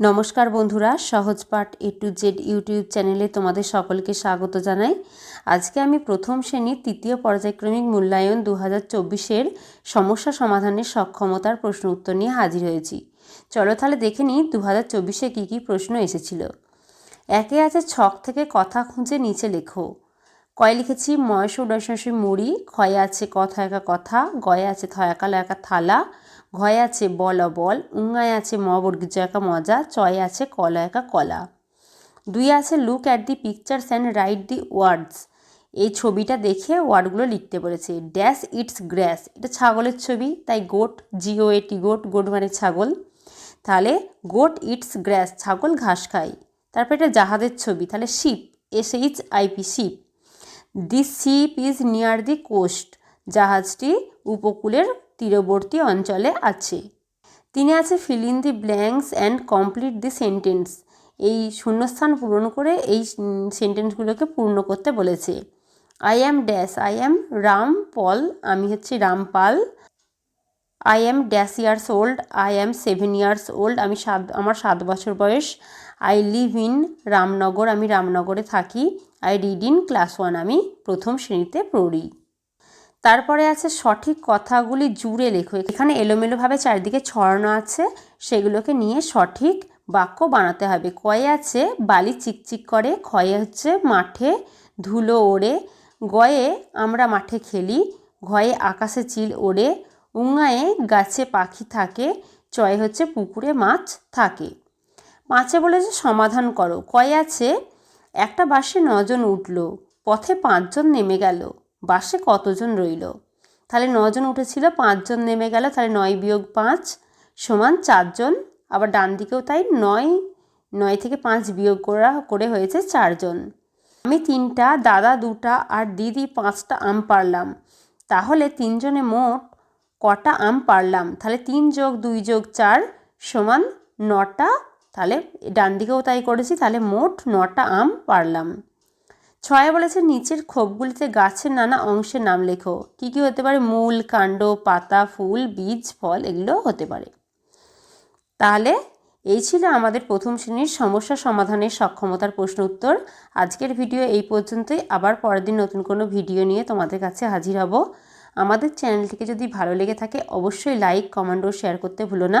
নমস্কার বন্ধুরা, সহজ পাঠ এ টু জেড ইউটিউব চ্যানেলে তোমাদের সকলকে স্বাগত জানাই। আজকে আমি প্রথম শ্রেণির তৃতীয় পর্যায়ক্রমিক মূল্যায়ন দু হাজার চব্বিশের সমস্যা সমাধানের সক্ষমতার প্রশ্ন উত্তর নিয়ে হাজির হয়েছি। চলো তাহলে দেখে নিই দু হাজার চব্বিশে কী কী প্রশ্ন এসেছিল। একে আছে ছক থেকে কথা খুঁজে নিচে লেখো। কয় লিখেছি? ময়স উডাসী মুড়ি। ক্ষয়ে আছে কথা একা কথা, গয়ে আছে থয়াকাল একা থালা, ঘয়ে আছে বল বল, উঙ্গায় আছে ম বর্গীজ একা মজা, চয়ে আছে কলা একা কলা। দুই আছে look at the pictures and write the words এই ছবিটা দেখে ওয়ার্ডগুলো লিখতে বলেছে। ড্যাশ ইটস গ্র্যাস এটা ছাগলের ছবি, তাই গোট জিও এটি গোট গোট মানে ছাগল। তাহলে গোট ইটস গ্র্যাস ছাগল ঘাস খায়। তারপর এটা জাহাজের ছবি, তাহলে ship, S H I P ship. This ship is near the coast জাহাজটি উপকূলের তীরবর্তী অঞ্চলে আছে। তিনি আছে fill in the blanks and complete the sentence এই শূন্যস্থান পূরণ করে এই সেন্টেন্সগুলোকে পূর্ণ করতে বলেছে। I am dash I am Ram Pal আমি হচ্ছি Rampal I am dash years old I am seven years old আমি সাত, আমার সাত বছর বয়স। আই লিভ ইন রামনগর আমি রামনগরে থাকি। I read in class one আমি প্রথম শ্রেণীতে পড়ি। তারপরে আছে সঠিক কথাগুলি জুড়ে লেখো। এখানে এলোমেলোভাবে চারিদিকে ছড়ানো আছে, সেগুলোকে নিয়ে সঠিক বাক্য বানাতে হবে। কয়ে আছে, বালি চিকচিক করে, ক্ষয়ে হচ্ছে মাঠে, ধুলো ওড়ে, গয়ে আমরা মাঠে খেলি, ঘয়ে আকাশে চিল ওড়ে, উঙায়ে গাছে পাখি থাকে, চয়ে হচ্ছে পুকুরে মাছ থাকে। পাঁচে বলেছে সমাধান করো। কয়ে আছে একটা বাসে নজন উঠল, পথে পাঁচজন নেমে গেল বাসে কতজন রইল? তাহলে নজন উঠেছিল, পাঁচজন নেমে গেল, তাহলে নয় বিয়োগ পাঁচ সমান চারজন, আবার ডান দিকেও তাই নয় নয় থেকে পাঁচ বিয়োগ করা, করে হয়েছে চারজন। আমি তিনটা, দাদা দুটা, আর দিদি পাঁচটা আম পারলাম, তাহলে তিনজনে মোট কটা আম পারলাম? তাহলে তিন যোগ দুই যোগ চার সমান নটা তাহলে ডান দিকেও তাই করেছি, তাহলে মোট নটা আম পারলাম। ছয় বলেছে, নিচের খোপগুলিতে গাছের নানা অংশের নাম লেখো। কী কী হতে পারে? মূল, কাণ্ড, পাতা, ফুল, বীজ, ফল, এগুলো হতে পারে। তাহলে এই ছিল আমাদের প্রথম শ্রেণির সমস্যা সমাধানের সক্ষমতার প্রশ্ন উত্তর। আজকের ভিডিও এই পর্যন্তই। আবার পরের দিন নতুন কোনো ভিডিও নিয়ে তোমাদের কাছে হাজির হব। আমাদের চ্যানেলটিকে যদি ভালো লেগে থাকে, অবশ্যই লাইক, কমেন্ট ও শেয়ার করতে ভুলো না।